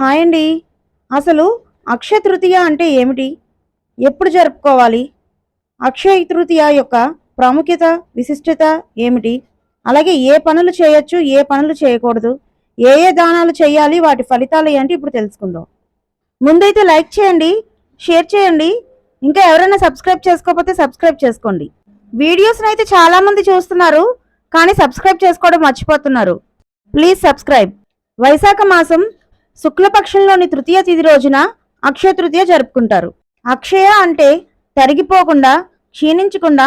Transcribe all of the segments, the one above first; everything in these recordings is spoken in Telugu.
హాయ్ అండి అసలు అక్షయ తృతీయ అంటే ఏమిటి? ఎప్పుడు జరుపుకోవాలి? అక్షయ తృతీయ యొక్క ప్రాముఖ్యత విశిష్టత ఏమిటి? అలాగే ఏ పనులు చేయొచ్చు ఏ పనులు చేయకూడదు ఏ ఏ దానాలు చేయాలి వాటి ఫలితాలు ఏంటి ఇప్పుడు తెలుసుకుందాం. ముందైతే లైక్ చేయండి షేర్ చేయండి ఇంకా ఎవరైనా సబ్స్క్రైబ్ చేసుకోకపోతే సబ్స్క్రైబ్ చేసుకోండి. వీడియోస్ని అయితే చాలామంది చూస్తున్నారు కానీ సబ్స్క్రైబ్ చేసుకోవడం మర్చిపోతున్నారు. Please subscribe. వైశాఖ మాసం శుక్లపక్షంలోని తృతీయ తిథి రోజున అక్షయ తృతీయ జరుపుకుంటారు. అక్షయ అంటే తరిగిపోకుండా క్షీణించకుండా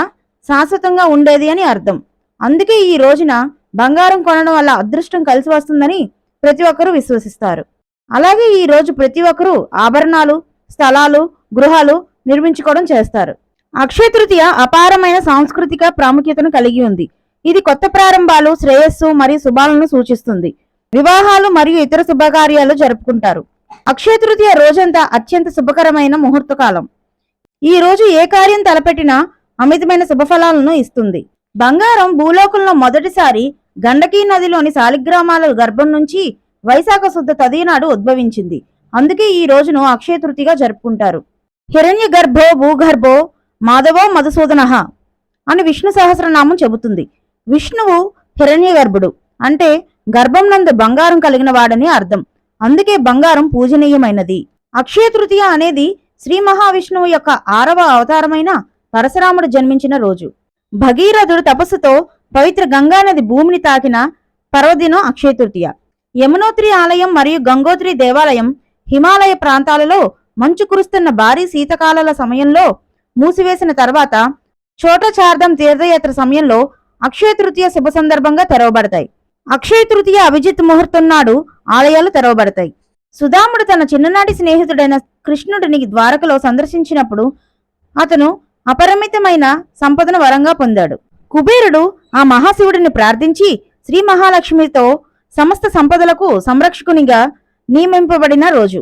శాశ్వతంగా ఉండేది అని అర్థం. అందుకే ఈ రోజున బంగారం కొనడం వల్ల అదృష్టం కలిసి వస్తుందని ప్రతి ఒక్కరూ విశ్వసిస్తారు. అలాగే ఈ రోజు ప్రతి ఒక్కరూ ఆభరణాలు స్థలాలు గృహాలు నిర్మించుకోవడం చేస్తారు. అక్షయ తృతీయ అపారమైన సాంస్కృతిక ప్రాముఖ్యతను కలిగి ఉంది. ఇది కొత్త ప్రారంభాలు శ్రేయస్సు మరియు శుభాలను సూచిస్తుంది. వివాహాలు మరియు ఇతర శుభకార్యాలు జరుపుకుంటారు. అక్షయ తృతీయ రోజంతా అత్యంత శుభకరమైన ముహూర్తకాలం. ఈ రోజు ఏ కార్యం తలపెట్టినా అమితమైన శుభఫలాలను ఇస్తుంది. బంగారం భూలోకంలో మొదటిసారి గండకీ నదిలోని శాలిగ్రామాల గర్భం నుంచి వైశాఖ శుద్ధ తదినాడు ఉద్భవించింది. అందుకే ఈ రోజును అక్షయ తృతిగా జరుపుకుంటారు. హిరణ్య గర్భో భూగర్భో మాధవో మధుసూదన అని విష్ణు సహస్రనామం చెబుతుంది. విష్ణువు హిరణ్య గర్భుడు అంటే గర్భం నందు బంగారం కలిగిన వాడని అర్థం. అందుకే బంగారం పూజనీయమైనది. అక్షయ తృతీయ అనేది శ్రీ మహావిష్ణువు యొక్క ఆరవ అవతారమైన పరశురాముడు జన్మించిన రోజు. భగీరథుడు తపస్సుతో పవిత్ర గంగానది భూమిని తాకిన పర్వదినం అక్షయ తృతీయ. యమునోత్రి ఆలయం మరియు గంగోత్రి దేవాలయం హిమాలయ ప్రాంతాలలో మంచు కురుస్తున్న భారీ శీతకాలాల సమయంలో మూసివేసిన తర్వాత చోటచార్ధం తీర్థయాత్ర సమయంలో అక్షయ తృతీయ శుభ సందర్భంగా తెరవబడతాయి. అక్షయ తృతీయ అభిజిత్ ముహూర్తం నాడు ఆలయాలు తెరవబడతాయి. సుధాముడు తన చిన్ననాటి స్నేహితుడైన కృష్ణుడిని ద్వారకలో సందర్శించినప్పుడు అతను అపరిమితమైన సంపదను వరంగా పొందాడు. కుబేరుడు ఆ మహాశివుడిని ప్రార్థించి శ్రీ మహాలక్ష్మితో సమస్త సంపదలకు సంరక్షకునిగా నియమింపబడిన రోజు.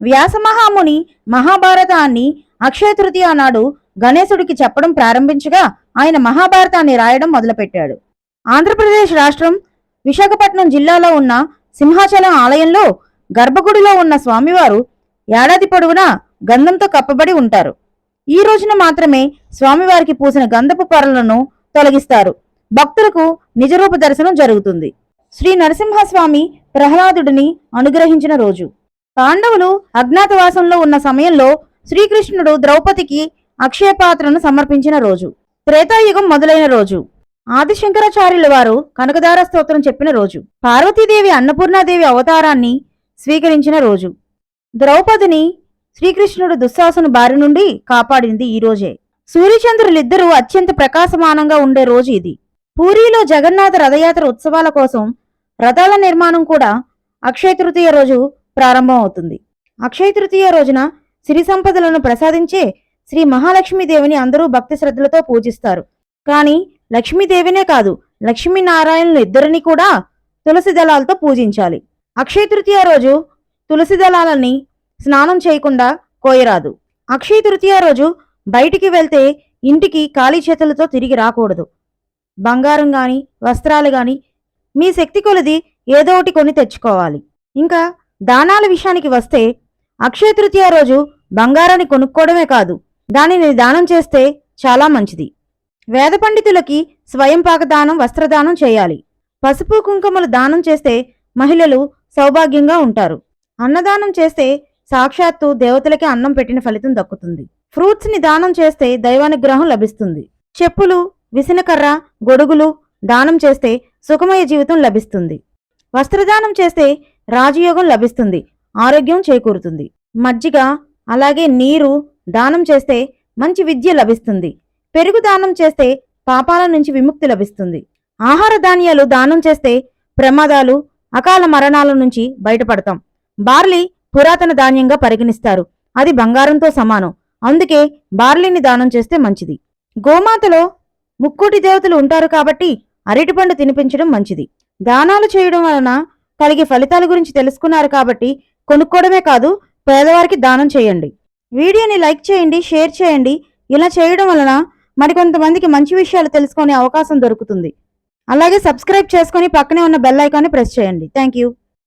వ్యాసమహాముని మహాభారతాన్ని అక్షయ తృతీయ నాడు గణేశుడికి చెప్పడం ప్రారంభించగా ఆయన మహాభారతాన్ని రాయడం మొదలుపెట్టాడు. ఆంధ్రప్రదేశ్ రాష్ట్రం విశాఖపట్నం జిల్లాలో ఉన్న సింహాచలం ఆలయంలో గర్భగుడిలో ఉన్న స్వామివారు ఏడాది పొడవునా గంధంతో కప్పబడి ఉంటారు. ఈ రోజున మాత్రమే స్వామివారికి పూసిన గంధపు పొరలను తొలగిస్తారు. భక్తులకు నిజరూప దర్శనం జరుగుతుంది. శ్రీ నరసింహస్వామి ప్రహ్లాదుడిని అనుగ్రహించిన రోజు. పాండవులు అజ్ఞాతవాసంలో ఉన్న సమయంలో శ్రీకృష్ణుడు ద్రౌపదికి అక్షయపాత్రను సమర్పించిన రోజు. త్రేతాయుగం మొదలైన రోజు. ఆదిశంకరాచార్యుల వారు కనకదార స్తోత్రం చెప్పిన రోజు పార్వతీదేవి అన్నపూర్ణాదేవి అవతారాన్ని స్వీకరించిన రోజు. ద్రౌపదిని శ్రీకృష్ణుడు దుశ్శాసన బారి నుండి కాపాడింది ఈ రోజే. సూర్యచంద్రులిద్దరూ అత్యంత ప్రకాశమానంగా ఉండే రోజు ఇది. పూరిలో జగన్నాథ రథయాత్ర ఉత్సవాల కోసం రథాల నిర్మాణం కూడా అక్షయ తృతీయ రోజు ప్రారంభం అవుతుంది అక్షయ తృతీయ రోజున సిరి సంపదలను ప్రసాదించే శ్రీ మహాలక్ష్మీదేవిని అందరూ భక్తి శ్రద్ధలతో పూజిస్తారు. కానీ లక్ష్మీదేవినే కాదు లక్ష్మీనారాయణులు ఇద్దరిని కూడా తులసి దళాలతో పూజించాలి. అక్షయ తృతీయ రోజు తులసి దళాలని స్నానం చేయకుండా కోయరాదు. అక్షయ తృతీయ రోజు బయటికి వెళ్తే ఇంటికి ఖాళీ చేతులతో తిరిగి రాకూడదు. బంగారం కానీ వస్త్రాలు కానీ మీ శక్తి కొలది ఏదో ఒకటి కొని తెచ్చుకోవాలి. ఇంకా దానాల విషయానికి వస్తే అక్షయ తృతీయ రోజు బంగారాన్ని కొనుక్కోవడమే కాదు దానిని దానం చేస్తే చాలా మంచిది. వేద పండితులకి స్వయం దానం వస్త్రదానం చేయాలి. పసుపు కుంకుమలు దానం చేస్తే మహిళలు సౌభాగ్యంగా ఉంటారు. అన్నదానం చేస్తే సాక్షాత్తు దేవతలకి అన్నం పెట్టిన ఫలితం దక్కుతుంది. ఫ్రూట్స్ని దానం చేస్తే దైవానుగ్రహం లభిస్తుంది. చెప్పులు విసనకర్ర గొడుగులు దానం చేస్తే సుఖమయ జీవితం లభిస్తుంది. వస్త్రదానం చేస్తే రాజయోగం లభిస్తుంది ఆరోగ్యం చేకూరుతుంది. మజ్జిగ అలాగే నీరు దానం చేస్తే మంచి విద్య లభిస్తుంది. పెరుగు దానం చేస్తే పాపాల నుంచి విముక్తి లభిస్తుంది. ఆహార ధాన్యాలు దానం చేస్తే ప్రమాదాలు అకాల మరణాల నుంచి బయటపడతాం. బార్లీ పురాతన ధాన్యంగా పరిగణిస్తారు. అది బంగారంతో సమానం. అందుకే బార్లీని దానం చేస్తే మంచిది. గోమాతలో ముక్కోటి దేవతలు ఉంటారు కాబట్టి అరటిపండు తినిపించడం మంచిది. దానాలు చేయడం వలన కలిగే ఫలితాల గురించి తెలుసుకున్నారు కాబట్టి కొనుక్కోవడమే కాదు పేదవారికి దానం చేయండి. వీడియోని లైక్ చేయండి షేర్ చేయండి. ఇలా చేయడం వలన మరికొంతమందికి మంచి విషయాలు తెలుసుకునే అవకాశం దొరుకుతుంది. అలాగే సబ్స్క్రైబ్ చేసుకొని పక్కనే ఉన్న బెల్ ఐకాన్ని ప్రెస్ చేయండి. Thank you